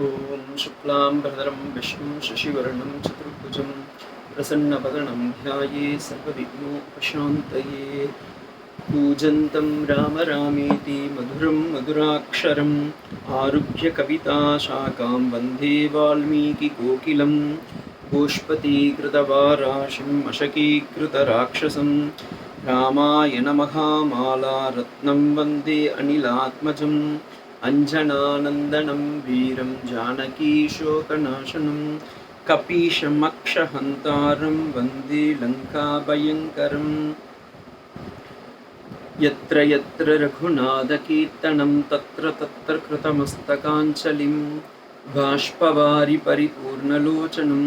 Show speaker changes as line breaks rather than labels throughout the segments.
ॐ शुक्लां भरदरं विष्णुं शशिवर्णं चतुर्भुजं प्रसन्नवदनं ध्याये सर्वविघ्नोपशान्तये पूजन्तं राम रामेति मधुरं मधुराक्षरम् आरुह्य कविताशाखां वन्दे वाल्मीकिकोकिलं गोष्पतीकृतवाराशिम् अशकीकृतराक्षसं रामायणमहामालारत्नं वन्दे अनिलात्मजम् अञ्जनानन्दनं वीरं जानकीशोकनाशनं कपीशमक्षहन्तारं वन्दे लङ्काभयङ्करम् यत्र यत्र रघुनाथकीर्तनं तत्र तत्र कृतमस्तकाञ्चलिं बाष्पवारि परिपूर्णलोचनं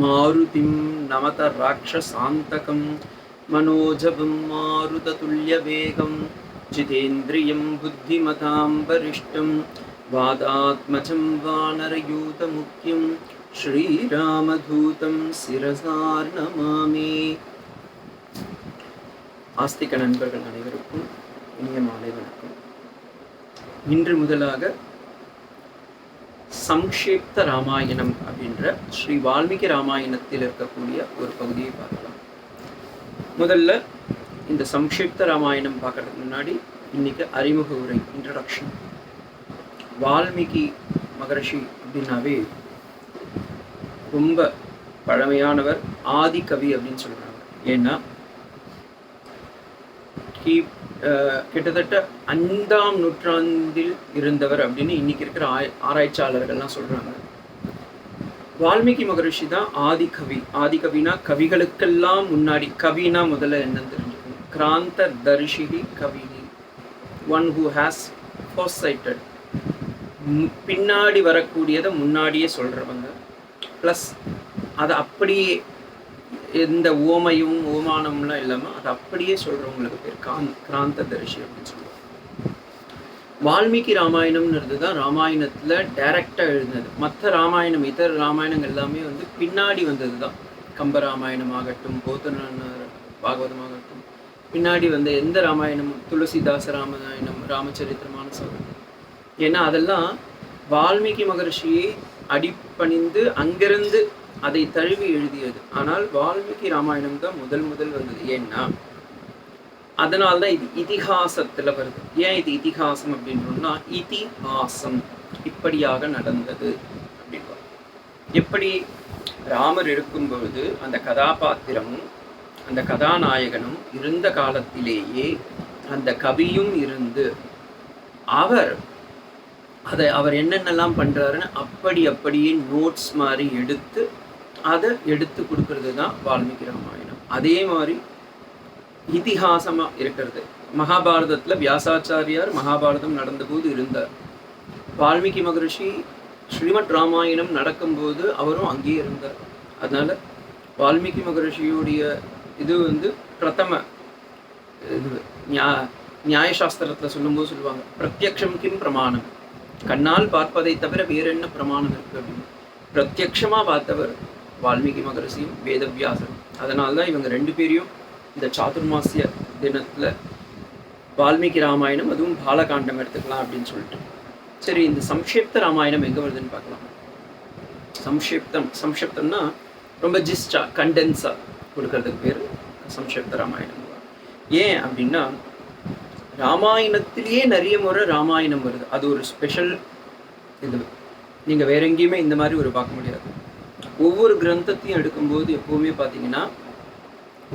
मारुतिं नमत राक्षसान्तकं मनोजवं मारुततुल्यवेगं जितेन्द्रियं बुद्धिमतां वरिष्ठं वादात्मजं वानरयूतमुख्यं श्रीरामदूतं शिरसार्नमामि ஆஸ்திக நண்பர்கள் அனைவருக்கும் இனிய மாலை வணக்கம் இன்று முதலாக சம்க்ஷிப்த ராமாயணம் அப்படின்ற ஸ்ரீ வால்மீகி ராமாயணத்தில் இருக்கக்கூடிய ஒரு பகுதியை பார்க்கலாம் முதல்ல இந்த சம்ஷிப்த ராமாயணம் பார்க்கறதுக்கு முன்னாடி இன்னைக்கு அறிமுக உரை இன்ட்ரடக்ஷன் வால்மீகி மகரிஷி அப்படின்னாவே ரொம்ப பழமையானவர் ஆதி கவி அப்படின்னு சொல்றாங்க. ஏன்னா கி கிட்டத்தட்ட ஐந்தாம் நூற்றாண்டில் இருந்தவர் அப்படின்னு இன்னைக்கு இருக்கிற ஆய் ஆராய்ச்சியாளர்கள்லாம் சொல்றாங்க. வால்மீகி மகரிஷி தான் ஆதிகவி ஆதிகவினா கவிகளுக்கெல்லாம் முன்னாடி கவினா முதல்ல என்னன்னு தெரிஞ்சுக்கணும் கிராந்த ஒன் ஹூ ஹாஸ் ஃபோர்சைட்டட் பின்னாடி வரக்கூடியதை முன்னாடியே சொல்றவங்க. ப்ளஸ் அதை அப்படியே எந்த ஓமையும் ஓமானம்லாம் இல்லாமல் அதை அப்படியே சொல்கிறவங்களுக்கு பேர் கான் கிராந்த தரிசி அப்படின்னு சொல்லுவாங்க. வால்மீகி ராமாயணம்ன்றது தான் ராமாயணத்தில் டைரக்டாக எழுதினது. மற்ற ராமாயணம் இதர ராமாயணங்கள் எல்லாமே வந்து பின்னாடி வந்தது தான் கம்ப ராமாயணம் ஆகட்டும் போத்தன பாகவதமாகட்டும் பின்னாடி வந்த எந்த ராமாயணமும் துளசிதாச ராமாயணம் ராமச்சரித்திரமான ஆகட்டும் ஏன்னா அதெல்லாம் வால்மீகி மகரிஷியை அடிப்பணிந்து அங்கிருந்து அதை தழுவி எழுதியது. ஆனால் வால்மீகி ராமாயணம் தான் முதல் முதல் வந்தது. ஏன்னா அதனால்தான் இது இதிகாசத்தில் வருது. ஏன் இது இதிகாசம் அப்படின்றோம்னா இதிகாசம் இப்படியாக நடந்தது அப்படின்னு எப்படி ராமர் இருக்கும் பொழுது அந்த கதாபாத்திரமும் அந்த கதாநாயகனும் இருந்த காலத்திலேயே அந்த கவியும் இருந்து அவர் அதை அவர் என்னென்னலாம் பண்ணுறாருன்னு அப்படி அப்படியே நோட்ஸ் மாதிரி எடுத்து அதை எடுத்து கொடுக்கறது தான் வால்மீகி ராமாயணம். அதே மாதிரி இதிகாசமாக இருக்கிறது. மகாபாரதத்தில் வியாசாச்சாரியார் மகாபாரதம் நடந்தபோது இருந்தார். வால்மீகி மகரிஷி ஸ்ரீமத் ராமாயணம் நடக்கும்போது அவரும் அங்கேயே இருந்தார். அதனால் வால்மீகி மகரிஷியுடைய இது வந்து பிரதம இது நியா- நியாயசாஸ்திரத்துல சொல்லும்போது சொல்லுவாங்க பிரத்யக்ஷம் கிம் பிரமாணம். கண்ணால் பார்ப்பதை தவிர வேற என்ன பிரமாணம் இருக்கு அப்படின்னு. பிரத்யக்ஷமாக பார்த்தவர் வால்மீகி மகரிசியும் வேதவியாசரும். அதனால தான் இவங்க ரெண்டு பேரையும் இந்த சாதுர்மாசிய தினத்துல வால்மீகி ராமாயணம் அதுவும் பாலகாண்டம் எடுத்துக்கலாம் அப்படின்னு சொல்லிட்டு. சரி இந்த சம்ஷிப்த ராமாயணம் எங்கே வருதுன்னு பார்க்கலாம். சம்ஷிப்தம் சம்ஷிப்தம்னா ரொம்ப ஜிஸ்டா கண்டென்ஸா. கொடுக்கறதுக்கு பேர் சம்ஷப்த ராமாயணம் ஏன் அப்படின்னா ராமாயணத்திலேயே நிறைய முறை ராமாயணம் வருது. அது ஒரு ஸ்பெஷல் இது. நீங்க வேற எங்கேயுமே இந்த மாதிரி ஒரு பார்க்க முடியாது. ஒவ்வொரு கிரந்தத்தையும் எடுக்கும்போது எப்பவுமே பார்த்தீங்கன்னா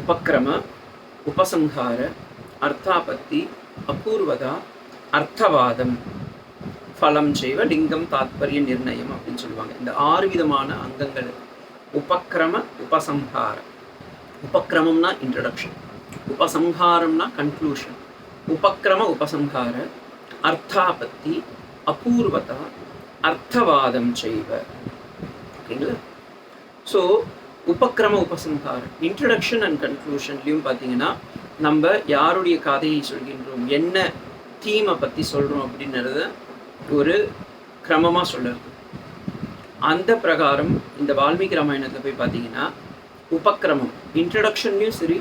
உபக்கிரம உபசம்ஹார அர்த்தாபத்தி அபூர்வதா அர்த்தவாதம் ஃபலம் செய்வ லிங்கம் தாத்பரிய நிர்ணயம் அப்படின்னு சொல்லுவாங்க. இந்த ஆறு விதமான அங்கங்கள். உபக்கிரம உபசம்ஹாரம் உபக்கிரமம்னா இன்ட்ரடக்ஷன் உபசம்ஹாரம்னா கன்க்ளூஷன் உபக்கிரம உபசம்ஹார அர்த்தாபத்தி அபூர்வதா அர்த்தவாதம் செய்வ. ஓகேங்களா? ஸோ உபக்கிரம உபசம்ஹாரம் இன்ட்ரடக்ஷன் அண்ட் கன்க்ளூஷன்லையும் பார்த்தீங்கன்னா நம்ம யாருடைய கதையை சொல்கின்றோம்? என்ன தீமை பற்றி சொல்கிறோம் அப்படின்றத ஒரு கிரமமாக சொல்லுறது அந்த பிரகாரம் இந்த வால்மீகி ராமாயணத்தில் போய் பார்த்தீங்கன்னா உபக்கிரமம் இன்ட்ரடக்ஷன்லையும் சரி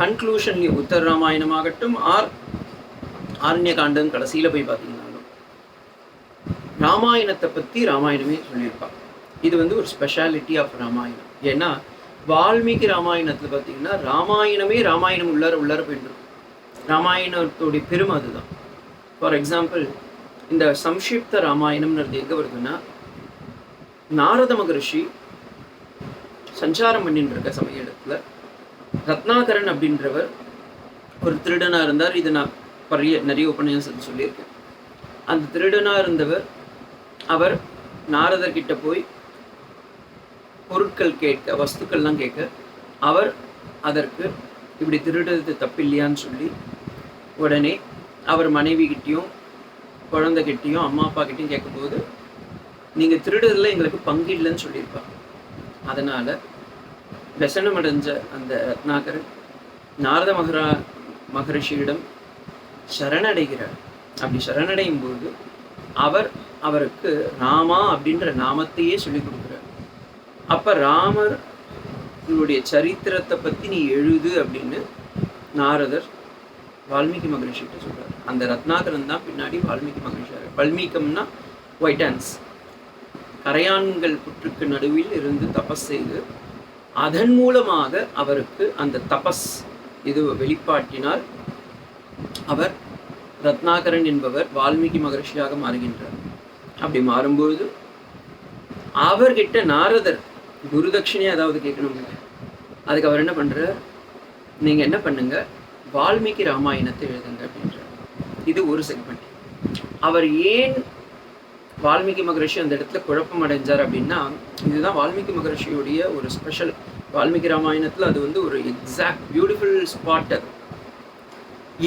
கன்க்ளூஷன்லையும் உத்தர ராமாயணமாகட்டும் ஆர் ஆரண்ய காண்டம் கடைசியில் போய் பார்த்தீங்கன்னாலும் ராமாயணத்தை பற்றி ராமாயணமே சொல்லியிருப்பாள் இது வந்து ஒரு ஸ்பெஷாலிட்டி ஆஃப் ராமாயணம். ஏன்னா வால்மீகி ராமாயணத்தில் பார்த்தீங்கன்னா ராமாயணமே ராமாயணம் உள்ளார உள்ளார போயிட்டு ராமாயணத்துடைய பெருமை அதுதான். ஃபார் எக்ஸாம்பிள் இந்த சம்ஷிப்த ராமாயணம்ன்றது எங்கே வருதுன்னா நாரத மகரிஷி சஞ்சாரம் பண்ணிட்டு இருக்க சமய இடத்துல ரத்னாகரன் அப்படின்றவர் ஒரு திருடனாக இருந்தார். இது நான் பழைய நிறைய உபன்யாசம் சொல்லியிருக்கேன். அந்த திருடனாக இருந்தவர் அவர் நாரதர்கிட்ட போய் பொருட்கள் கேட்க வஸ்துக்கள்லாம் கேட்க அவர் அதற்கு இப்படி திருடுறது தப்பில்லையான்னு சொல்லி உடனே அவர் மனைவிகிட்டேயும் குழந்தைகிட்டேயும் அம்மா அப்பா கிட்டேயும் கேட்கும்போது நீங்கள் திருடுறதுல எங்களுக்கு பங்கு இல்லைன்னு சொல்லியிருப்பாங்க. அதனால் விசனமடைஞ்ச அந்த ரத்னாகரன் நாரத மகரா மகரிஷியிடம் சரணடைகிறார். அப்படி சரணடையும் போது அவர் அவருக்கு ராமா அப்படின்ற நாமத்தையே சொல்லி கொடுக்குறார். அப்போ ராமர் உங்களுடைய சரித்திரத்தை பற்றி நீ எழுது அப்படின்னு நாரதர் வால்மீகி மகரிஷிகிட்ட சொல்கிறார் அந்த ரத்னாகரன் தான் பின்னாடி வால்மீகி மகரிஷி. வால்மீகம்னா ஒயிட் டான்ஸ் கரையான்கள் புற்றுக்கு நடுவில் இருந்து தபஸ் செய்து அதன் மூலமாக அவருக்கு அந்த தபஸ் இது வெளிப்பாட்டினால் அவர் ரத்னாகரன் என்பவர் வால்மீகி மகரிஷியாக மாறுகின்றார். அப்படி மாறும்பொழுது அவர்கிட்ட நாரதர் குருதட்சிணை அதாவது கேட்கணும். அதுக்கு அவர் என்ன பண்ணுறார் நீங்க என்ன பண்ணுங்க? வால்மீகி ராமாயணத்தை எழுதுங்க அப்படின்றார். இது ஒரு செக்மெண்ட் அவர் ஏன் வால்மீகி மகரிஷி அந்த இடத்துல குழப்பம் அடைஞ்சார் அப்படின்னா இதுதான் வால்மீகி மகரிஷியுடைய ஒரு ஸ்பெஷல் வால்மீகி ராமாயணத்தில் அது வந்து ஒரு எக்ஸாக்ட் பியூட்டிஃபுல் ஸ்பாட் அது.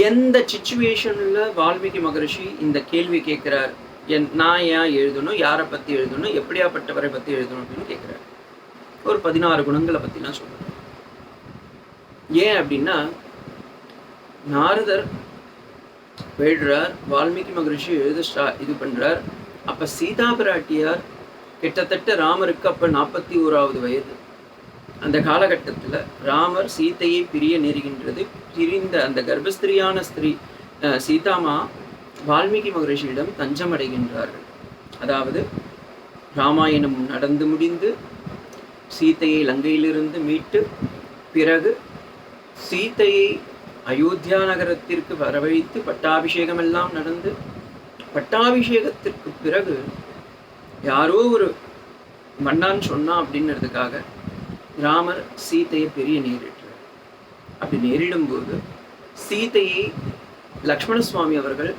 எந்த சுச்சுவேஷனில் வால்மீகி மகரிஷி இந்த கேள்வி கேட்குறார்? என் நான் ஏன் எழுதணும்? யாரை பற்றி எழுதணும்? எப்படியாப்பட்டவரை பற்றி எழுதணும் அப்படின்னு கேட்குறாரு. ஒரு பதினாறு குணங்களை பற்றிலாம் சொல்கிறார் ஏன் அப்படின்னா நாரதர் வேடுறார் வால்மீகி மகரிஷி எழுத ஸ்டா இது பண்ணுறார் அப்போ சீதா பிராட்டியார் கிட்டத்தட்ட ராமருக்கு அப்போ நாற்பத்தி ஓராவது வயது. அந்த காலகட்டத்தில் ராமர் சீதையை பிரிய நேருகின்றது. பிரிந்த அந்த கர்ப்பஸ்திரியான ஸ்திரீ சீதாமா வால்மீகி மகரிஷியிடம் தஞ்சம் அடைகின்றார்கள் அதாவது ராமாயணம் நடந்து முடிந்து சீதையை லங்கையிலிருந்து மீட்டு பிறகு சீதையை அயோத்தியா நகரத்திற்கு வரவழைத்து பட்டாபிஷேகம் எல்லாம் நடந்து பட்டாபிஷேகத்திற்கு பிறகு யாரோ ஒரு மன்னான் சொன்னான் அப்படின்றதுக்காக ராமர் சீத்தையை பெரிய நேரிட்டார். அப்படி நேரிடும்போது சீதையை லக்ஷ்மண சுவாமி அவர்கள்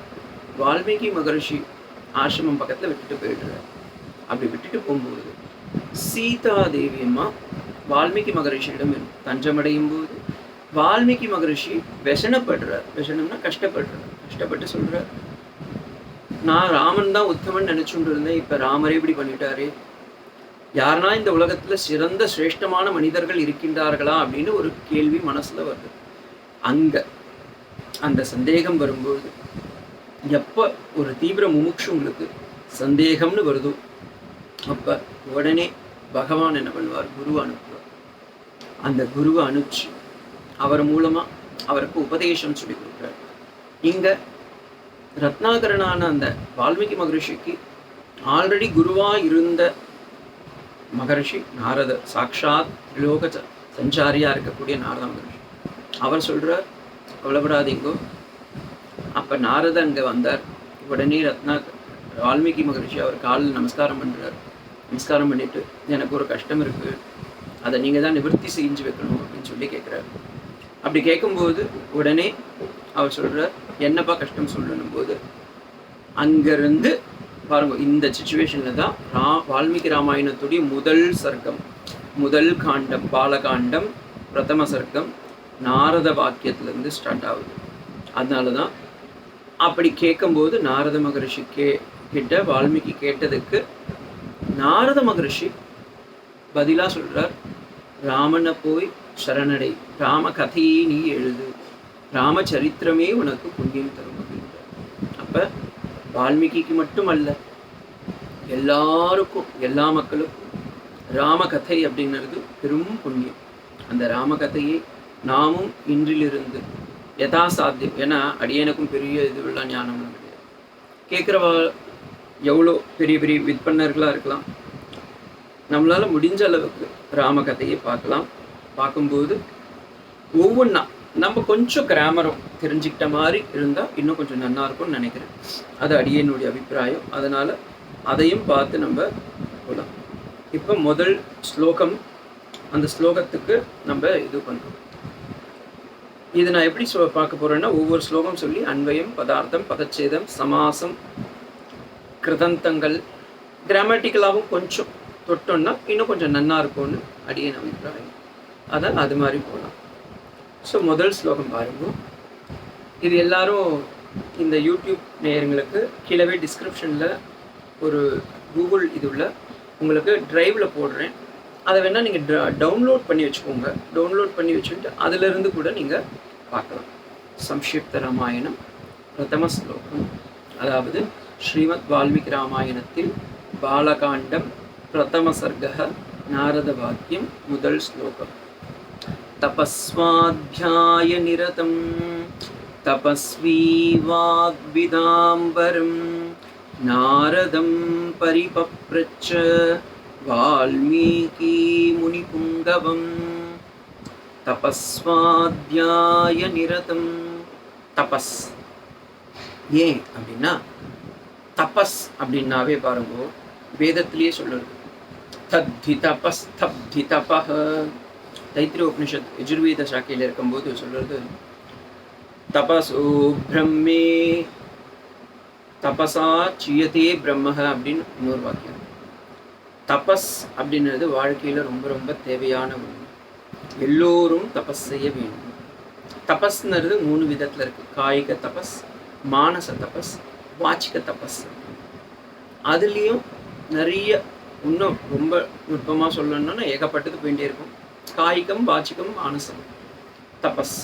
வால்மீகி மகரிஷி ஆசிரமம் பக்கத்தில் விட்டுட்டு போயிடுறார். அப்படி விட்டுட்டு போகும்போது சீதா தேவி அம்மா வால்மீகி மகரிஷியிடம் தஞ்சமடையும் போது வால்மீகி மகரிஷி விஷணப்படுறார் விஷணம்னா கஷ்டப்படுறார். கஷ்டப்பட்டு சொல்கிறார் நான் ராமன் தான் உத்தமன் நினைச்சுட்டு இருந்தேன் இப்போ ராமரே இப்படி பண்ணிட்டாரு. யாருனா இந்த உலகத்தில் சிறந்த சிரேஷ்டமான மனிதர்கள் இருக்கின்றார்களா அப்படின்னு ஒரு கேள்வி மனசில் வருது. அங்கே அந்த சந்தேகம் வரும்போது எப்போ ஒரு தீவிர முமுட்சு உங்களுக்கு சந்தேகம்னு வருதோ அப்போ உடனே பகவான் என்ன பண்ணுவார்? குருவை அனுப்புவார். அந்த குருவை அனுப்பிச்சு அவர் மூலமாக அவருக்கு உபதேசம் சொல்லி கொடுக்குறார். இங்கே ரத்னாகரனான அந்த வால்மீகி மகரிஷிக்கு ஆல்ரெடி குருவா இருந்த மகரிஷி நாரத சாக்ஷாத் லோக சஞ்சாரியாக சஞ்சாரியா இருக்கக்கூடிய நாரத மகரிஷி. அவர் சொல்கிறார் கவலைப்படாதீங்கோ. அப்ப நாரத அங்க வந்தார். உடனே ரத்னா வால்மீகி மகரிஷி அவர் காலில் நமஸ்காரம் பண்ணுறார் நமஸ்காரம் பண்ணிட்டு எனக்கு ஒரு கஷ்டம் இருக்கு. அதை நீங்க தான் நிவர்த்தி செஞ்சு வைக்கணும் அப்படின்னு சொல்லி கேட்குறாரு அப்படி கேட்கும்போது உடனே அவர் சொல்கிறார் என்னப்பா கஷ்டம் சொல்லணும் போது? அங்கேருந்து பாருங்க இந்த சுச்சுவேஷன்ல தான் ரா வால்மீகி ராமாயணத்துடைய முதல் சர்க்கம் முதல் காண்டம் பாலகாண்டம் பிரதம சர்க்கம் நாரத வாக்கியத்துலேருந்து ஸ்டார்ட் ஆகுது. அதனால தான் அப்படி கேட்கும்போது நாரத மகரிஷி கே கிட்ட வால்மீகி கேட்டதுக்கு நாரத மகரிஷி பதிலாக சொல்கிறார் ராமனை போய் சரணடை ராம கதையை நீ எழுது. ராமச்சரித்திரமே உனக்கு புண்ணியம் தரும் அப்படின்றார் அப்போ வால்மீகிக்கு மட்டுமல்ல எல்லாருக்கும் எல்லா மக்களுக்கும் ராமகதை அப்படிங்கிறது பெரும் புண்ணியம். அந்த ராமகதையை நாமும் இன்றிலிருந்து யதாசாத்தியம் ஏன்னா அடியனுக்கும் பெரிய இதுவெல்லாம் ஞானம் கிடையாது. கேட்குறவா எவ்வளோ பெரிய பெரிய விற்பனர்களாக இருக்கலாம். நம்மளால் முடிஞ்ச அளவுக்கு ராமகதையை பார்க்கலாம். பார்க்கும்போது ஒவ்வொன்றா நம்ம கொஞ்சம் கிராமரும் தெரிஞ்சுக்கிட்ட மாதிரி இருந்தால் இன்னும் கொஞ்சம் நல்லா இருக்கும்னு நினைக்கிறேன். அது அடியனுடைய அபிப்பிராயம். அதனால் அதையும் பார்த்து நம்ம போகலாம் இப்போ முதல் ஸ்லோகம் அந்த ஸ்லோகத்துக்கு நம்ம இது பண்ணுறோம் இது நான் எப்படி சொ பார்க்க போகிறேன்னா ஒவ்வொரு ஸ்லோகம் சொல்லி அன்வயம் பதார்த்தம் பதச்சேதம் சமாசம் கிருதந்தங்கள் கிராமட்டிக்கலாகவும் கொஞ்சம் தொட்டோன்னா இன்னும் கொஞ்சம் நன்னா இருக்கும்னு அடியன் அபிப்பிராயம். அதான் அது மாதிரி போகலாம் ஸோ முதல் ஸ்லோகம் பாருங்க. இது எல்லாரும் இந்த யூடியூப் நேயர்களுக்கு கீழவே டிஸ்கிரிப்ஷனில் ஒரு கூகுள் இது உள்ள உங்களுக்கு ட்ரைவில் போடுறேன். அதை வேணால் நீங்கள் டவுன்லோட் பண்ணி வச்சுக்கோங்க. டவுன்லோட் பண்ணி வச்சுட்டு அதிலிருந்து கூட நீங்கள் பார்க்கலாம். சம்ஷிப்த ராமாயணம் பிரதம ஸ்லோகம். அதாவது ஸ்ரீமத் வால்மீகி ராமாயணத்தில் பாலகாண்டம் பிரதம சர்க்க நாரத வாக்கியம் முதல் ஸ்லோகம். तपस्वाध्याय निरतं तपस्वी वाग्विदाम्बरं नारदं परिपप्रच्छ वाल्मीकिमुनिपुङ्गवं तपस्वाध्याय निरतं தபஸ் ஏன் அப்படின்னா தபஸ் அப்படின்னாவே பாருங்க வேதத்திலேயே சொல்லுறது தத்தி தபஸ் தப்தி தபஹ தைத்திர உபனிஷத் யஜுர்வேத சாக்கையில் இருக்கும்போது சொல்றது தபசோ பிரம்மே தபசா சியதே பிரம்மக அப்படின்னு இன்னொரு வாக்கியம். தபஸ் அப்படின்றது வாழ்க்கையில் ரொம்ப ரொம்ப தேவையான ஒன்று எல்லோரும் தபஸ் செய்ய வேண்டும். தபஸ்ன்றது மூணு விதத்தில் இருக்குது காய்க தபஸ் மானச தபஸ் வாச்சிக தபஸ். அதுலேயும் நிறைய இன்னும் ரொம்ப நுட்பமாக சொல்லணும்னா ஏகப்பட்டது போயிட்டே இருக்கும். காய்கம் வாச்சிகம் மானசம் தபஸ்.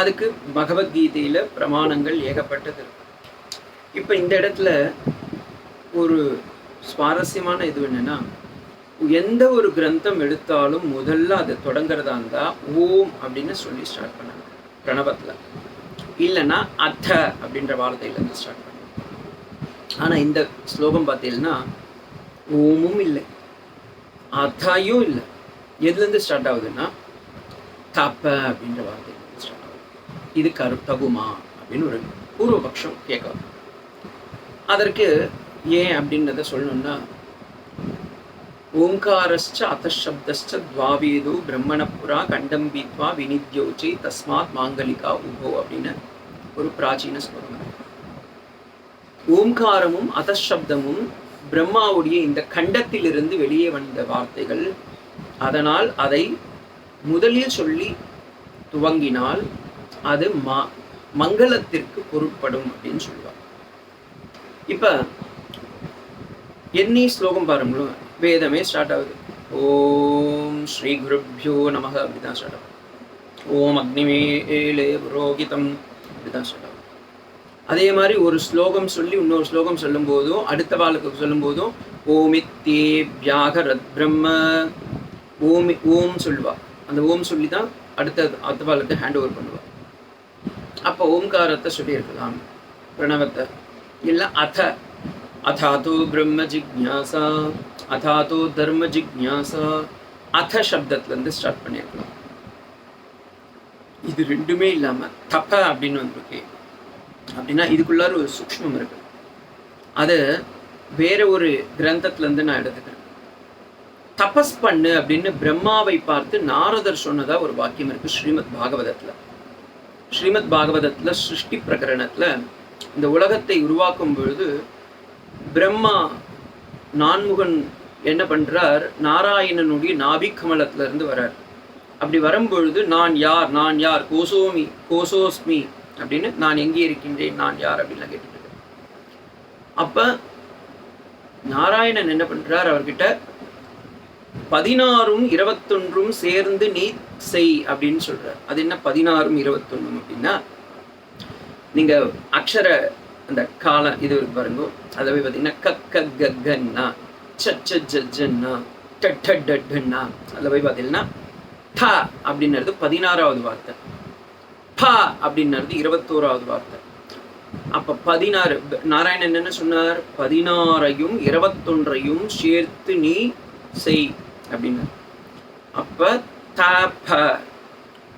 அதுக்கு பகவத்கீதையில் பிரமாணங்கள் ஏகப்பட்டது இருக்கு. இப்போ இந்த இடத்துல ஒரு சுவாரஸ்யமான இது என்னன்னா எந்த ஒரு கிரந்தம் எடுத்தாலும் முதல்ல அதை தொடங்குறதா இருந்தால் ஓம் அப்படின்னு சொல்லி ஸ்டார்ட் பண்ணாங்க பிரணவத்தில். இல்லைன்னா அத்த அப்படின்ற வார்த்தையிலேருந்து ஸ்டார்ட் பண்ணாங்க ஆனால் இந்த ஸ்லோகம் பார்த்தீங்கன்னா ஓமும் இல்லை. அத்தாயும் இல்லை. எதுலேருந்து ஸ்டார்ட் ஆகுதுன்னா தப்ப அப்படின்ற வார்த்தை ஸ்டார்ட் ஆகுது. இது கரு தகுமா அப்படின்னு ஒரு பூர்வபக்ஷம் கேட்கலாம் அதற்கு ஏன் அப்படின்றத சொல்லணும்னா ஓங்காரஸ்ச அத்தசப்தஸ்ச துவாவேது பிரம்மணபுரா கண்டம்பீத்வா வினித்யோச்சி தஸ்மாத் மாங்கலிகா உபோ அப்படின்னு ஒரு பிராச்சீன ஸ்லோகம் ஓம்காரமும் அதசப்தமும் பிரம்மாவுடைய இந்த கண்டத்திலிருந்து வெளியே வந்த வார்த்தைகள் அதனால் அதை முதலில் சொல்லி துவங்கினால் அது ம மங்களத்திற்கு பொருட்படும் அப்படின்னு சொல்லுவார். இப்ப என்னி ஸ்லோகம் பாருங்களோ வேதமே ஸ்டார்ட் ஆகுது. ஓம் ஸ்ரீ குருப்யோ நமக அப்படிதான் ஸ்டார்ட் ஆகும். ஓம் அக்னிமேலே புரோகிதம் அப்படிதான் ஸ்டார்ட் ஆகும். அதே மாதிரி ஒரு ஸ்லோகம் சொல்லி இன்னொரு ஸ்லோகம் சொல்லும் போதும் அடுத்த வாளுக்கு சொல்லும் போதும் ஓமித்தே வியாகரத் பிரம்ம ஓமி ஓம் சொல்லுவா. அந்த ஓம் சொல்லி தான் அடுத்த அடுத்த ஹேண்ட் ஓவர் பண்ணுவா. அப்போ ஓம்காரத்தை சொல்லியிருக்கலாம். பிரணவத்தை. இல்லை அத. அதாத்தோ பிரம்ம ஜிக்யாசா. அதாத்தோ தர்ம ஜிக்யாசா. அத சப்தத்துலேருந்து ஸ்டார்ட் பண்ணியிருக்கலாம். இது ரெண்டுமே இல்லாமல் தப்ப அப்படின்னு வந்திருக்கு. அப்படின்னா இதுக்குள்ளார ஒரு சூக்ஷ்மம் இருக்கு. அது வேற ஒரு கிரந்தத்துலேருந்து நான் எடுத்துக்கிறேன். தபஸ் பண்ணு அப்படின்னு பிரம்மாவை பார்த்து நாரதர் சொன்னதா ஒரு வாக்கியம் இருக்கு ஸ்ரீமத் பாகவதத்துல. ஸ்ரீமத் பாகவதத்துல சிருஷ்டி பிரகரணத்துல இந்த உலகத்தை உருவாக்கும் பொழுது பிரம்மா நான்முகன் என்ன பண்றார்? நாராயணனுடைய நாபிகமலத்துல இருந்து வர்றார். அப்படி வரும்பொழுது நான் யார்? நான் யார்? கோசோமி கோசோஸ்மி அப்படின்னு நான் எங்கே இருக்கின்றேன்? நான் யார்? அப்படின்லாம் கேட்டுட்டு அப்ப நாராயணன் என்ன பண்றார்? அவர்கிட்ட பதினாறும் இருபத்தொன்றும் சேர்ந்து நீ செய் அப்படின்னு சொல்றார். அது என்ன பதினாறும் இருபத்தொன்னும் அப்படின்னா நீங்க அக்ஷர அந்த காலம் இது பாருங்க அதை போய் பார்த்தீங்கன்னா கக்க கக்கன்னா சச்ச அதில் போய் பார்த்தீங்கன்னா த அப்படின்றது பதினாறாவது வார்த்தை. ப அப்படின்றது இருபத்தோராவது வார்த்தை. அப்ப பதினாறு நாராயணன் என்ன சொன்னார்? பதினாறையும் இருபத்தொன்றையும் சேர்த்து நீ செய். அப்படின்னு. அப்ப தப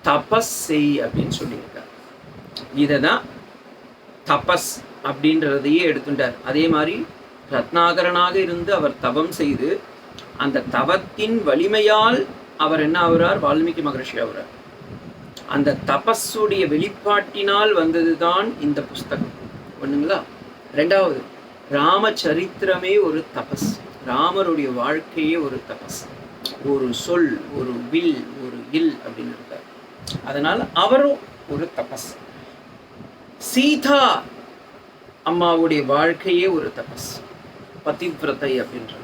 தபஸ் செய் அப்படின்னு சொல்லியிருக்கார். இதை தான் தபஸ் அப்படின்றதையே எடுத்துட்டார். அதே மாதிரி ரத்னாகரனாக இருந்து அவர் தவம் செய்து அந்த தவத்தின் வலிமையால் அவர் என்ன ஆகுறார்? வால்மீகி மகரிஷி ஆகுறார். அந்த தபஸுடைய வெளிப்பாட்டினால் வந்ததுதான் இந்த புஸ்தகம். ஒண்ணுங்களா? ரெண்டாவது ராமச்சரித்திரமே ஒரு தபஸ். ராமருடைய வாழ்க்கையே ஒரு தபஸ். ஒரு சொல் ஒரு வில் ஒரு இல் அப்படின்னு இருக்கார். அதனால அவரும் ஒரு தபஸ். சீதா அம்மாவுடைய வாழ்க்கையே ஒரு தபஸ். பதிவிரதை அப்படின்றது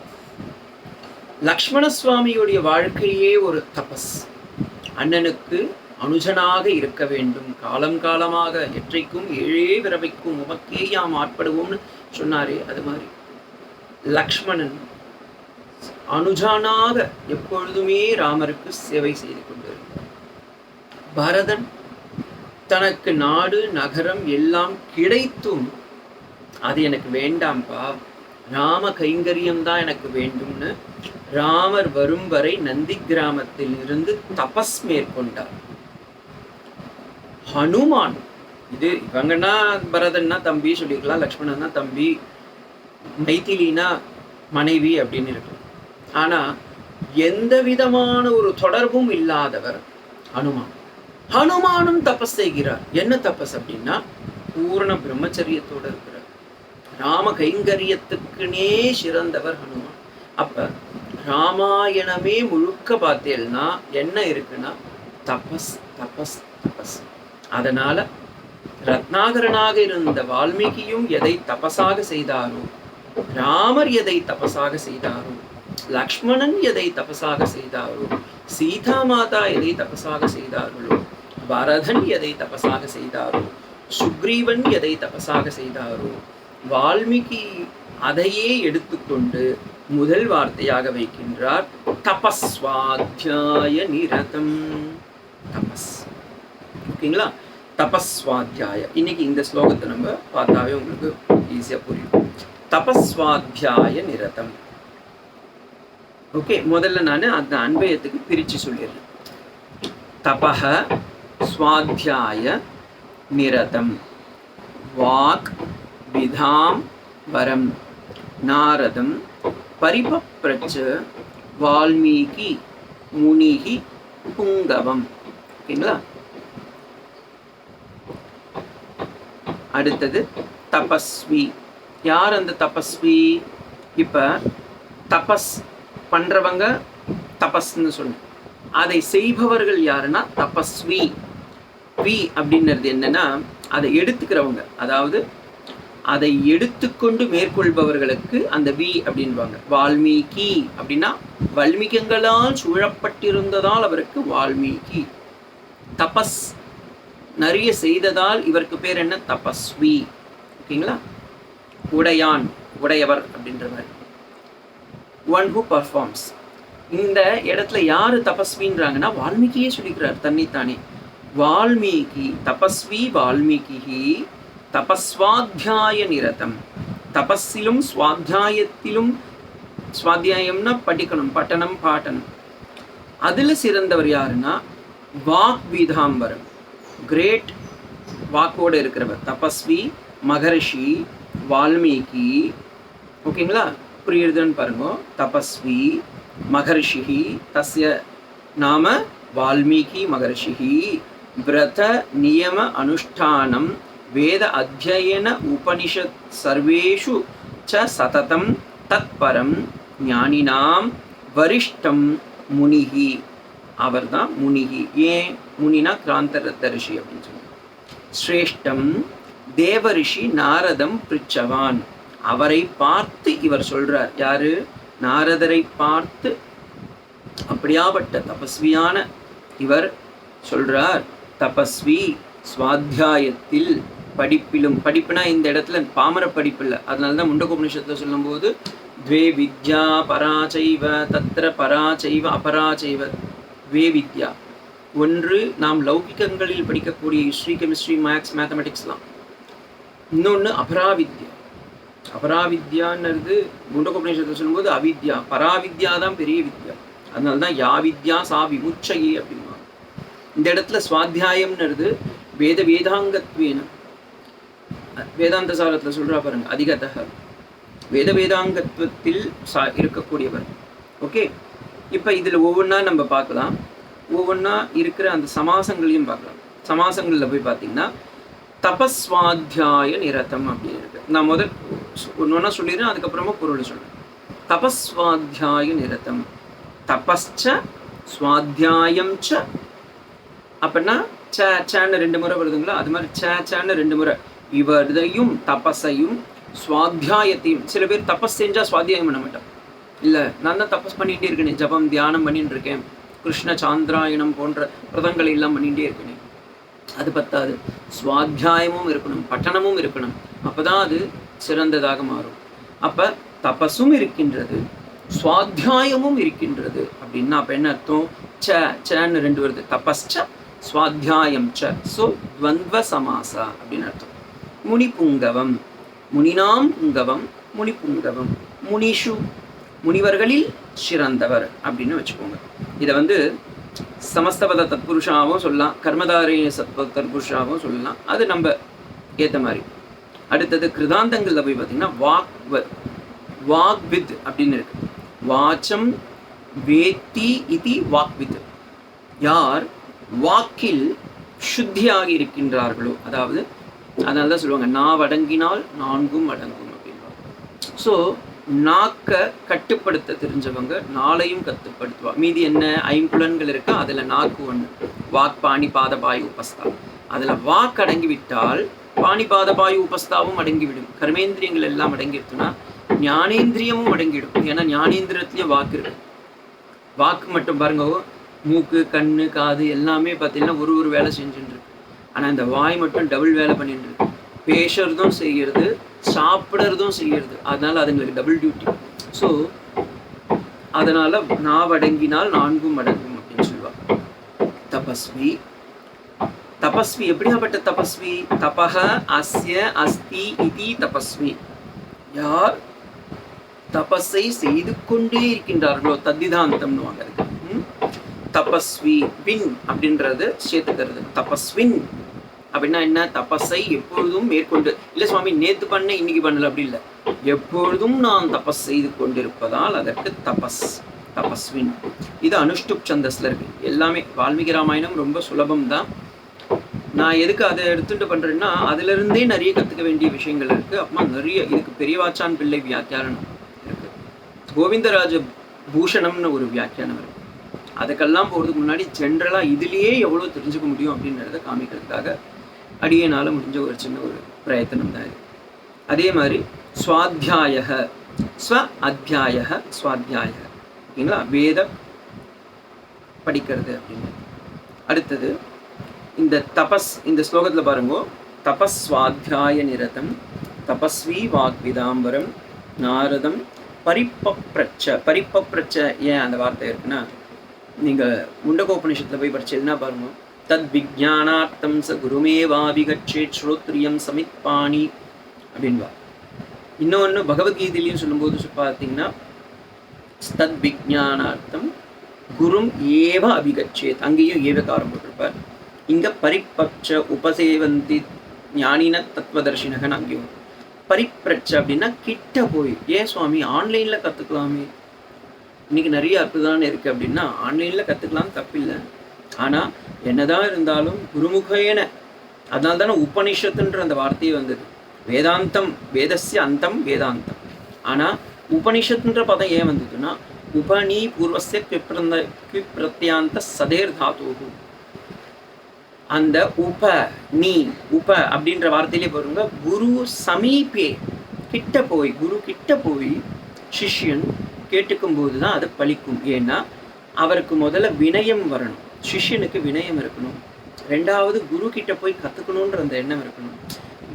லக்ஷ்மண சுவாமியுடைய வாழ்க்கையே ஒரு தபஸ். அண்ணனுக்கு அனுஜனாக இருக்க வேண்டும். காலம் காலமாக எற்றைக்கும் ஏழே விரவைக்கும் உமக்கே யாம் ஆட்படுவோம்னு சொன்னாரே அது மாதிரி. லக்ஷ்மணன் அனுஜானாக எப்பொழுதுமே ராமருக்கு சேவை செய்து கொண்டிருந்தார் பரதன் தனக்கு நாடு நகரம் எல்லாம் கிடைத்தும் அது எனக்கு வேண்டாம்ப்பா ராம கைங்கரியம் தான் எனக்கு வேண்டும்னு ராமர் வரும் வரை நந்தி கிராமத்தில் இருந்து தபஸ் மேற்கொண்டார். ஹனுமான் இது இவங்கன்னா பரதன்னா தம்பி சொல்லிக்கலாம் லக்ஷ்மணன்னா தம்பி மைத்திலினா மனைவி அப்படின்னு இருக்கு. ஆனா எந்த விதமான ஒரு தொடர்பும் இல்லாதவர் அனுமான் ஹனுமானும் தபஸ் செய்கிறார். என்ன தபஸ் அப்படின்னா பூரண பிரம்மச்சரியத்தோட இருக்கிறார். ராம கைங்கரியத்துக்குனே சிறந்தவர் ஹனுமான். அப்ப ராமாயணமே முழுக்க பார்த்தேன்னா என்ன இருக்குன்னா தபஸ் தபஸ் தபஸ். அதனால ரத்னாகரனாக இருந்த வால்மீகியும் எதை தபஸாக செய்தாரோ ராமர் எதை தபஸாக செய்தாரோ லக்ஷ்மணன் எதை தபஸாக செய்தாரோ சீதா மாதா எதை தபசாக செய்தார்களோ பரதன் எதை தபஸாக செய்தாரோ சுக்ரீவன் எதை தபஸாக செய்தாரோ வால்மீகி அதையே எடுத்துக்கொண்டு முதல் வார்த்தையாக வைக்கின்றார் தபஸ்வாத்தியாய நிரதம். தபஸ். ஓகேங்களா? தபஸ்வாத்தியாய இன்னைக்கு இந்த ஸ்லோகத்தை நம்ம பார்த்தாவே உங்களுக்கு ஈஸியாக புரியும். தபஸ்வாத்தியாய நிரதம். ஓகே முதல்ல நான் அந்த அன்பயத்துக்கு பிரித்து சொல்லிடுறேன். தபக ஸ்வாத்தியாய நிரதம். வாக் விதாம் வரம். நாரதம் பரிபப்ரச்ச வால்மீகி முனிகி புங்கவம். ஓகேங்களா? அடுத்தது தபஸ்வி. யார் அந்த தபஸ்வி? இப்போ தபஸ் பண்ணுறவங்க தபஸ்ன்னு சொன்னேன் அதை செய்பவர்கள் யாருன்னா தபஸ்வி. வி அப்படின்றது என்னன்னா அதை எடுத்துக்கிறவங்க. அதாவது அதை எடுத்துக்கொண்டு மேற்கொள்பவர்களுக்கு அந்த வி அப்படின்வாங்க வால்மீகி அப்படின்னா வல்மீகங்களால் சூழப்பட்டிருந்ததால் அவருக்கு வால்மீகி. தபஸ் நிறைய செய்ததால் இவருக்கு பேர் என்ன? தபஸ்வி. ஓகேங்களா? உடையான் உடையவர் அப்படின்ற மாதிரி. ஒன் ஹூ பர்ஃபார்ம்ஸ் இந்த இடத்துல யார் தபஸ்வின்றாங்கன்னா வால்மீகியே சொல்லிக்கிறார் தன்னைத்தானே. வால்மீகி தபஸ்வி வால்மீகி தபஸ்வாத்தியாய நிரதம். தபஸிலும் சுவாத்தியாயத்திலும் சுவாத்தியாயம்னா படிக்கணும் பட்டணம் பாட்டனம் அதில் சிறந்தவர் யாருன்னா வாக் வீதாம்பரம். கிரேட் வாக்கோடு இருக்கிறவர் தபஸ்வி மகரிஷி வால்மீகி. ஓகேங்களா புரியுதுன்னு பாருங்க. தபஸ்வி மகர்ஷி தஸ்ய நாம வால்மீகி மகர்ஷி விரத நியம அனுஷ்டானம் வேத அத்தியன உபனிஷத் சர்வேஷு ச சததம் தத்பரம் ஞானினாம் வரிஷ்டம் முனிகி அவர் தான் முனிகி ஏன்? முனினா கிராந்தரத்த தரிசி அப்படின்னு சொல்லி ஸ்ரேஷ்டம் தேவரிஷி நாரதம் பிரிச்சவான். அவரை பார்த்து இவர் சொல்றார். யாரு? நாரதரை பார்த்து அப்படியாப்பட்ட தபஸ்வியான இவர் சொல்றார். தபஸ்வி சுவாத்தியாயத்தில் படிப்பிலும் படிப்புனா இந்த இடத்துல பாமர படிப்பு இல்லை. அதனால தான் முண்டகோபனிஷத்தில் சொல்லும்போது துவே வித்யா பராச்சைவ தத்திர பராச்சைவ அபராச்சைவ துவே வித்யா. ஒன்று நாம் லௌகிகங்களில் படிக்கக்கூடிய ஹிஸ்ட்ரி கெமிஸ்ட்ரி மேக்ஸ் மேத்தமெட்டிக்ஸ்லாம். இன்னொன்று அபராவித்யா. அபராவித்யான்றது முண்டகோபநிஷத்தை சொல்லும்போது அவித்யா. பராவித்யா தான் பெரிய வித்யா. அதனால தான் யா வித்யா சா விமுச்சகி அப்படிமா இந்த இடத்துல சுவாத்தியாயம்ன்றது வேத வேதாங்கத்வேன. வேதாந்த சாரத்தில் சொல்றா பாருங்க அதிகதக. வேத வேதாங்கத்துவத்தில் சா இருக்கக்கூடியவர். ஓகே? இப்போ இதில் ஒவ்வொன்றா நம்ம பார்க்கலாம். ஒவ்வொன்றா இருக்கிற அந்த சமாசங்களையும் பார்க்கலாம். சமாசங்களில் போய் பார்த்தீங்கன்னா தபஸ்வாத்தியாய நிரதம் அப்படின்னு இருக்கு நான் முதல் ஒன்று ஒன்றா சொல்லிடுறேன் அதுக்கப்புறமா பொருள் சொல்றேன். தபஸ்வாத்தியாய நிரதம். தபஸ்ச சுவாத்தியாயம் ச. அப்படின்னா ச சேன்னு ரெண்டு முறை வருதுங்களா? அது மாதிரி சே சேன்னு ரெண்டு முறை. இவரையும் தபஸையும் சுவாத்தியாயத்தையும் சில பேர் தபஸ் செஞ்சால் சுவாத்தியாயம் பண்ண மாட்டோம் இல்லை நான் தான் தபஸ் பண்ணிகிட்டே இருக்கேனே ஜபம் தியானம் பண்ணிட்டு இருக்கேன். கிருஷ்ண சாந்திராயணம் போன்ற பிரதங்களை எல்லாம் பண்ணிகிட்டே இருக்கேனே. அது பத்தாது. சுவாத்தியாயமும் இருக்கணும் பட்டணமும் இருக்கணும். அப்போதான் அது சிறந்ததாக மாறும். அப்போ தபஸும் இருக்கின்றது சுவாத்தியாயமும் இருக்கின்றது அப்படின்னா அப்போ என்ன அர்த்தம்? ச சன்னு ரெண்டு வருது. தபஸ்ச சுவாத்தியாயம் ச. ஸோ துவந்த்வ சமாசா அப்படின்னு அர்த்தம். முனிபுங்கவம். முனினாம் புங்கவம் முனிபுங்கவம். முனிஷு முனிவர்களில் சிறந்தவர் அப்படின்னு வச்சுக்கோங்க. இதை வந்து சமஸ்தபத தத்புருஷாவும் சொல்லலாம் கர்மதாரிய சத்ப தத்புருஷாவும் சொல்லலாம். அது நம்ம ஏற்ற மாதிரி. அடுத்தது கிருதாந்தங்களில் போய் பார்த்தீங்கன்னா வாக் வாக் வித் அப்படின்னு இருக்கு. வாச்சம் வேத்தி இது வாக் வித். யார்? வாக்கில் சுத்தியாகி இருக்கின்றார்களோ அதாவது அதனால தான் சொல்லுவாங்க நாவடங்கினால் நான்கும் அடங்கும் அப்படின்னு ஸோ நாக்கை கட்டுப்படுத்த தெரிஞ்சவங்க நாளையும் கட்டுப்படுத்துவா. மீதி என்ன? ஐம்புலன்கள் இருக்கா? அதுல நாக்கு ஒன்று வாக் பாணி பாத பாயு உபஸ்தா. அதுல வாக் அடங்கி விட்டால் பாணி பாத பாயு உபஸ்தாவும் அடங்கிவிடும். கர்மேந்திரியங்கள் எல்லாம் அடங்கிடுச்சுன்னா ஞானேந்திரியமும் அடங்கிடும் ஏன்னா ஞானேந்திரத்துலேயும் வாக்கு இருக்கு. வாக்கு மட்டும் பாருங்க. மூக்கு கண்ணு காது எல்லாமே பார்த்தீங்கன்னா ஒரு ஒரு வேலை செஞ்சுட்டு இருக்கு. ஆனா இந்த வாய் மட்டும் டபுள் வேலை பண்ணிட்டு இருக்கு. பேசுறதும் செய்யறது சாப்பிடுறதும் செய்யறது அது எங்களுக்கு டபுள் டியூட்டி ஸோ அதனால நாவடங்கினால் நான்கும் அடங்கும் அப்படின்னு சொல்லுவா. தபஸ்வி. தபஸ்வி எப்படியாப்பட்ட தபஸ்வி? தபக அஸ்ய அஸ்தி இதி தபஸ்வி. யார் தபஸை செய்து கொண்டே இருக்கின்றார்களோ தத்திதாந்தம்னு அதுக்கு தபஸ்வி வின் அப்படின்றது சேர்த்துக்கிறது தபஸ்வின். அப்படின்னா என்ன? தபஸை எப்பொழுதும் மேற்கொண்டு இல்லை சுவாமி நேத்து பண்ண இன்னைக்கு பண்ணல அப்படி இல்லை. எப்பொழுதும் நான் தபஸ் செய்து கொண்டிருப்பதால் அதற்கு தபஸ் தபஸ்வின். இது அனுஷ்டுப் சந்தஸ்ல இருக்கு. எல்லாமே வால்மீகி ராமாயணம் ரொம்ப சுலபம் தான். நான் எதுக்கு அதை எடுத்துட்டு பண்றேன்னா அதுல இருந்தே நிறைய கத்துக்க வேண்டிய விஷயங்கள் இருக்கு. அப்புறமா நிறைய இதுக்கு பெரியவாச்சான் பிள்ளை வியாக்கியானம் இருக்கு. கோவிந்தராஜ பூஷணம்னு ஒரு வியாக்கியானம் இருக்கு. அதுக்கெல்லாம் போகிறதுக்கு முன்னாடி ஜென்ரலாக இதுலேயே எவ்வளோ தெரிஞ்சுக்க முடியும் அப்படின்றத காமிக்கிறதுக்காக அடியனால் முடிஞ்ச ஒரு சின்ன ஒரு பிரயத்தனம் தான் இது. அதே மாதிரி சுவாத்தியாய ஸ்வ அத்தியாய சுவாத்தியாய ஓகேங்களா? வேதம் படிக்கிறது அப்படின்னு. அடுத்தது இந்த தபஸ் இந்த ஸ்லோகத்தில் பாருங்க. தபஸ் சுவாத்தியாய நிரதம் தபஸ்வி வாக்விதாம்பரம் நாரதம் பரிப்பப்ரச்ச. பரிப்பப்ரச்ச ஏன் அந்த வார்த்தை இருக்குன்னா நீங்கள் முண்டகோபனிஷத்தில் போய் படிச்சதுன்னா பாருங்கள் தத்விஜானார்த்தம் ச குருமேவாபிகச்சேத் ஸ்ரோத்ரியம் சமித்பாணி அப்படின்பா. இன்னொன்று பகவத்கீதையிலையும் சொல்லும்போது பார்த்தீங்கன்னா தத் விஜானார்த்தம் குரும் ஏவ அபிகச்சேத். அங்கேயும் ஏவகாரம் போட்டிருப்பார். இங்கே பரிப்பட்ச உபசேவந்தி ஞானின தத்துவதர்ஷினகன் அங்கேயும் பரிப்ரட்ச அப்படின்னா கிட்ட போய் ஏன் சுவாமி ஆன்லைனில் கற்றுக்கலாமே இன்னைக்கு நிறைய அற்புதான இருக்குது அப்படின்னா ஆன்லைனில் கற்றுக்கலாம் தப்பில்லை. ஆனால் என்னதான் இருந்தாலும் குருமுகேன அதனால தானே உபனிஷத்துன்ற அந்த வார்த்தையே வந்தது. வேதாந்தம் வேதஸ்ய அந்தம் வேதாந்தம். ஆனால் உபனிஷத்துன்ற பதம் ஏன் வந்ததுன்னா உபனி பூர்வசிய கிப்ரந்த கிப்ரத்யாந்த சதேர் தாத்து அந்த உப நீ உப அப்படின்ற வார்த்தையிலே பாருங்க குரு சமீபே கிட்ட போய் குரு கிட்ட போய் சிஷ்யன் கேட்டுக்கும் போது தான் அது பலிக்கும். ஏன்னா அவருக்கு முதல்ல வினயம் வரணும். சிஷ்யனுக்கு வினயம் இருக்கணும். ரெண்டாவது குரு கிட்ட போய் கற்றுக்கணுன்ற அந்த எண்ணம் இருக்கணும்.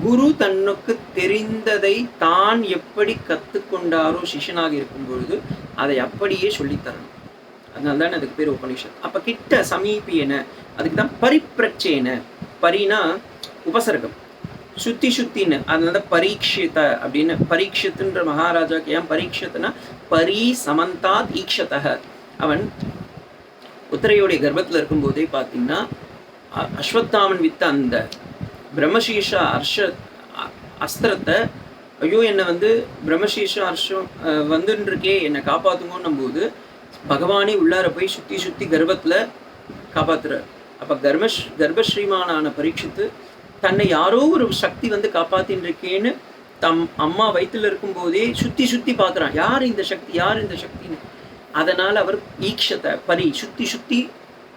குரு தன்னுக்கு தெரிந்ததை தான் எப்படி கத்துக்கொண்டாரோ சிஷ்யனாக இருக்கும் பொழுது அதை அப்படியே சொல்லித்தரணும். அதனால தானே அதுக்கு பேர் உபனிஷத் அப்ப கிட்ட சமீபியன அதுக்கு தான் பரிப்பிரச்சேன பரினா உபசர்க்கம். சுத்தி சுத்தின்னு அதனால பரீட்சித அப்படின்னு. பரீட்சித்துன்ற மகாராஜாக்கு ஏன் பரீட்சத்துனா பரி சமந்தாத் ஈக்ஷதக அவன் உத்தரையோடைய கர்ப்பத்தில் இருக்கும்போதே பார்த்தீங்கன்னா அஸ்வத்தாமன் வித்த அந்த பிரம்மசீஷ அர்ஷ அஸ்திரத்தை ஐயோ என்னை வந்து பிரம்மசீஷ அர்ஷம் வந்துன்றிருக்கே வந்துன்னு இருக்கே என்னை காப்பாத்துங்கன்னும் போது பகவானே உள்ளார போய் சுற்றி சுற்றி கர்ப்பத்தில் காப்பாற்றுறார் அப்போ கர்மஷ் கர்ப்பஸ்ரீமானான பரீட்சித்து தன்னை யாரோ ஒரு சக்தி வந்து காப்பாற்றின்னு இருக்கேன்னு தம் அம்மா வயிற்றுல இருக்கும்போதே சுற்றி சுற்றி பார்க்குறான் யார் இந்த சக்தி? யார் இந்த சக்தின்னு? அதனால் அவர் ஈக்ஷத்தை பரி சுற்றி சுற்றி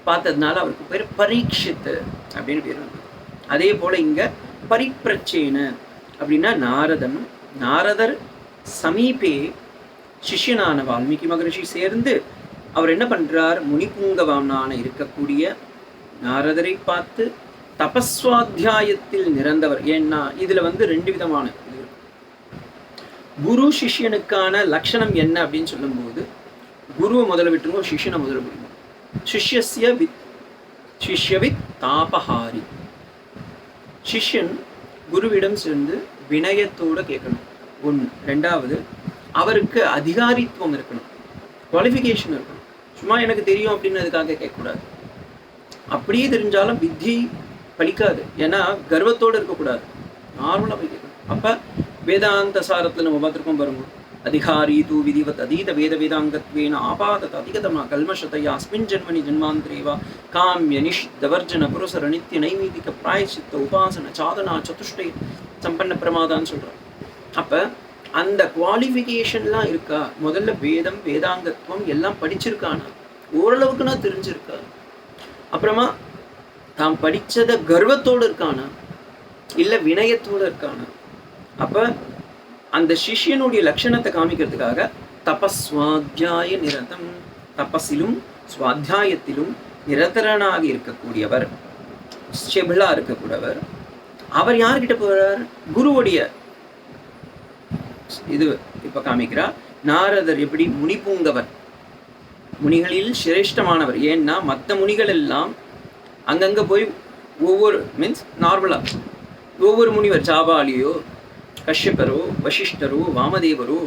பார்த்ததுனால அவருக்கு பேர் பரீட்சித்து அப்படின்னு பேர் வந்தது. அதே போல் இங்கே பரிப்பிரச்சேன அப்படின்னா நாரதன். நாரதர் சமீபே சிஷ்யனான வால்மீகி மகரிஷி சேர்ந்து அவர் என்ன பண்ணுறார் முனிபுங்கவானான இருக்கக்கூடிய நாரதரை பார்த்து தபஸ்வாத்தியாயத்தில் நிறந்தவர். ஏன்னா இதுல வந்து ரெண்டு விதமான குரு சிஷ்யனுக்கான லட்சணம் என்ன அப்படின்னு சொல்லும்போது குருவை முதல்ல விட்டுருங்க சிஷ்யனை முதல்ல விடுங்க சிஷ்யசிய வித் சிஷ்யவித் தாபஹாரி. சிஷ்யன் குருவிடம் சேர்ந்து வினயத்தோடு கேட்கணும். ஒன்று ரெண்டாவது அவருக்கு அதிகாரித்துவம் இருக்கணும். குவாலிஃபிகேஷன் இருக்கணும். சும்மா எனக்கு தெரியும் அப்படின்னு அதுக்காக கேட்கக்கூடாது. அப்படியே தெரிஞ்சாலும் வித்தி பலிக்காது. ஏன்னா கர்வத்தோடு இருக்கக்கூடாது. நார்மலாக போய் கேட்கணும். அப்போ வேதாந்த சாரத்தில் நம்ம பார்த்துருக்கோம் பாருங்கள் அதிகாரி விதிவத் அதீத வேத வேதாங்கத்வேன ஆபாதத் அதிகதமா கல்மஷதையா அஸ்மின் ஜென்மனி ஜென்மாந்திரேவா காமிய நிஷித்தவர்ஜன புருஷர நித்திய நைமீதிக பிராயசித்த உபாசன சாதனா சதுஷ்டை சம்பன்ன பிரமாதான்னு சொல்கிறோம் அப்போ அந்த குவாலிஃபிகேஷன்லாம் இருக்கா? முதல்ல வேதம் வேதாங்கத்துவம் எல்லாம் படிச்சிருக்கானா? ஓரளவுக்குனா தெரிஞ்சிருக்கா? அப்புறமா தான் படித்ததை கர்வத்தோடு இருக்கானா? இல்லை வினயத்தோடு இருக்கானா? அப்போ அந்த சிஷ்யனுடைய லட்சணத்தை காமிக்கிறதுக்காக தபஸ்வாத்தியாய நிரதம். தபஸிலும் சுவாத்தியாயத்திலும் நிரதரனாக இருக்கக்கூடியவர் ஸ்டெபிளாக இருக்கக்கூடியவர். அவர் யார்கிட்ட போகிறார் குருவுடைய இது இப்ப காமிக்கிறார். நாரதர் எப்படி முனிபூங்கவர் முனிகளில் சிரேஷ்டமானவர். ஏன்னா மற்ற முனிகள் எல்லாம் அங்கங்க போய் ஒவ்வொரு மீன்ஸ் நார்மலா ஒவ்வொரு முனிவர் ஜாபாலியோ கஷ்யப்பரோ வசிஷ்டரோ வாமதேவரோ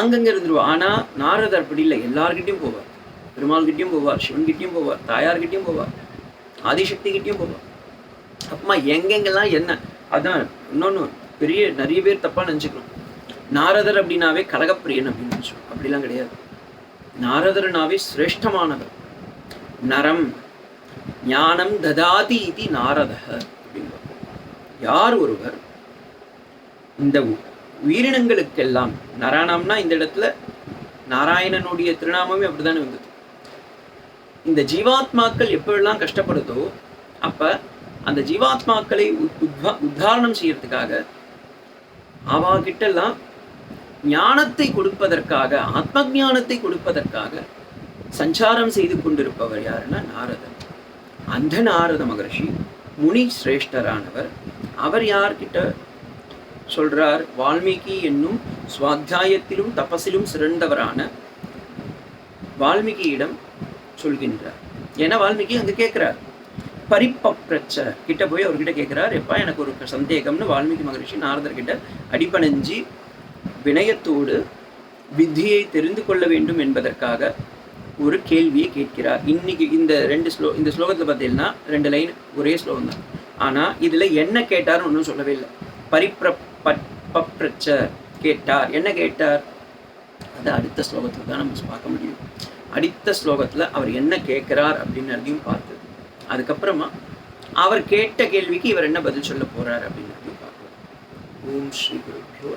அங்கங்க இருந்துருவா ஆனா நாரதர் அப்படி இல்லை. எல்லார்கிட்டையும் போவார். பெருமாள்கிட்டயும் போவார் சிவன்கிட்டயும் போவார் தாயார்கிட்டயும் போவார் ஆதிசக்திகிட்டயும் போவார். அப்பமா எங்கெங்கெல்லாம் என்ன? அதான் இன்னொன்று பெரிய நிறைய பேர் தப்பா நினச்சிக்கணும். நாரதர் அப்படின்னாவே கலகப்பிரியன் அப்படின்னு நினச்சோம் அப்படிலாம் கிடையாது. நாரதர்னாவே சிரேஷ்டமானவர். நரம் ஞானம் ததாதி இது நாரதர் அப்படின்னு யார் ஒருவர்? இந்த உ- உயிரினங்களுக்கெல்லாம் நராணம்னா இந்த இடத்துல நாராயணனுடைய திருநாமமே அப்படிதானே வந்தது. இந்த ஜீவாத்மாக்கள் எப்பெல்லாம் கஷ்டப்படுதோ அப்ப அந்த ஜீவாத்மாக்களை உத்- உத்வா- உத்தாரணம் செய்யறதுக்காக அவாகிட்டெல்லாம் ஞானத்தை கொடுப்பதற்காக ஆத்ம ஞானத்தை கொடுப்பதற்காக சஞ்சாரம் செய்து கொண்டிருப்பவர் யாருன்னா நாரதன் அந்த நாரத மகர்ஷி முனி சிரேஷ்டரானவர் அவர் யார்கிட்ட சொல்றார் வால்மீகி என்னும் சுவாத்தியாயத்திலும் தபசிலும் சிறந்தவரான வால்மீகியிடம் சொல்கின்றார். ஏன்னா வால்மீகி அங்க கேட்கிறார் பரிப்பப்ரச்ச கிட்ட போய் அவர்கிட்ட கேட்கிறார் எப்பா எனக்கு ஒரு சந்தேகம்னு வால்மீகி மகரிஷி நாரதர்கிட்ட கிட்ட வினயத்தோடு வித்தியை தெரிந்து கொள்ள வேண்டும் என்பதற்காக ஒரு கேள்வியை கேட்கிறார். இன்னைக்கு இந்த ரெண்டு ஸ்லோ இந்த ஸ்லோகத்தில் பார்த்தீங்கன்னா ரெண்டு லைன் ஒரே ஸ்லோகம் தான். ஆனால் இதில் என்ன கேட்டார்னு ஒன்றும் சொல்லவே இல்லை. பரிப்ர பப்ரச்ச கேட்டார். என்ன கேட்டார்? அது அடுத்த ஸ்லோகத்தில் தான் நம்ம பார்க்க முடியும். அடுத்த ஸ்லோகத்தில் அவர் என்ன கேட்குறார் அப்படின்னு அதையும் பார்த்து அதுக்கப்புறமா அவர் கேட்ட கேள்விக்கு இவர் என்ன பதில் சொல்ல போகிறார் அப்படின்னு பார்க்கலாம் ஓம் ஸ்ரீ குருபியோ